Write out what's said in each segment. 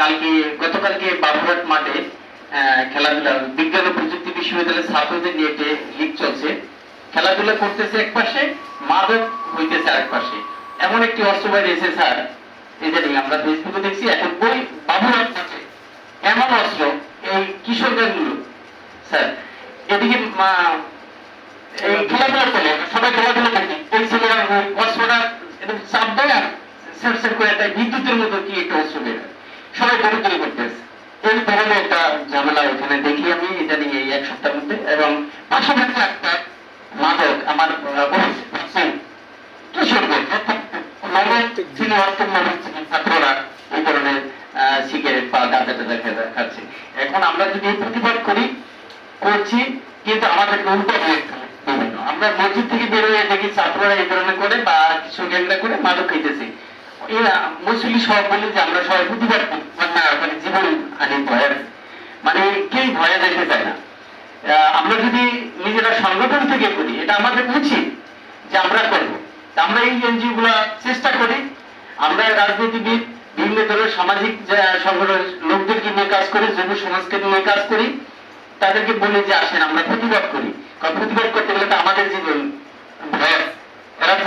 কালকে, গতকালকে বাবুঘাট মাঠে খেলাধুলা, বিজ্ঞান ও প্রযুক্তি বিশ্ববিদ্যালয়ের ছাত্রদের নিয়ে একটি লিগ চলছে, খেলাধুলা করতেছে এক পাশে, মাদক হইতেছে আরেক পাশে। এমন একটি অস্ত্র বাইরে এসে, স্যার, ইদানিং আমরা ফেসবুকে দেখছি, এখন বই বাবুঘাট মাঠে এমন অস্ত্র, এই কিশোরগঞ্জগুলো স্যার, এদিকে এই খেলাধুলা করে সবাই খেলাধুলা করে এই ছেলেরা অস্ত্রটা চাপ দেয় আর সেট সেট করে একটা বিদ্যুতের মতো কি একটা অস্ত্র বের হয়। সবাই দৌড়দৌড়ি করতেছে এই ধরনের একটা ঝামেলা ওখানে দেখি আমি ইদানিং এই এক সপ্তাহের মধ্যে। এবং পাশাপাশি একটা মাদক আমার এখন আমরা যদি প্রতিবাদ করি, করছি, কিন্তু আমাদেরকে আমরা মসজিদ থেকে বেরোয় দেখি ছাত্ররা এই ধরনের করে বা কিছু গ্যাংরা করে মাদক খাইতেছে। যে আমরা মানে মানে মানে করি আমরা এই এনজিও গুলা চেষ্টা করি। আমরা রাজনীতিবিদ, বিভিন্ন ধরনের সামাজিক যে সংগঠন লোকদেরকে নিয়ে কাজ করি, যুব সমাজকে নিয়ে কাজ করি। তাদেরকে বলি যে, আসেন, আমরা প্রতিবাদ করি। প্রতিবাদ করতে গেলে তো আমাদের জীবন ভয় আছে।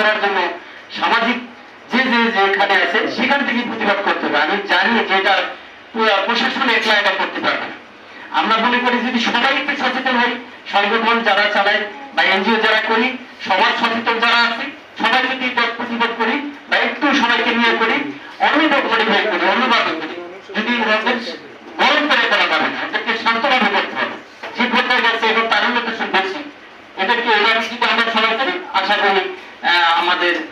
করার জন্য সামাজিক যে যে যেখানে আছে, সেখান থেকে প্রতিবাদ করতে হবে। আমি জানি যে এটা প্রশাসন একলা এটা করতে পারবে। আমরা মনে করি যদি সবাই একটু সচেতন হই, সংগঠন যারা চালায় বা এনজিও যারা করি, সমাজ সচেতন যারা আছে, সবাই যদি প্রতিবাদ করি বা একটু সবাইকে নিয়ে করি অন্য মডিফাই করি অন্যভাবে করি। যদি ওদের গরম করে করা যাবে না, এদেরকে শান্তভাবে করতে হবে। যে পর্যায়ে গেছে এখন তারুণ্য তো বেশি এদেরকে এবার আমরা সবাই করি, আশা করি আমাদের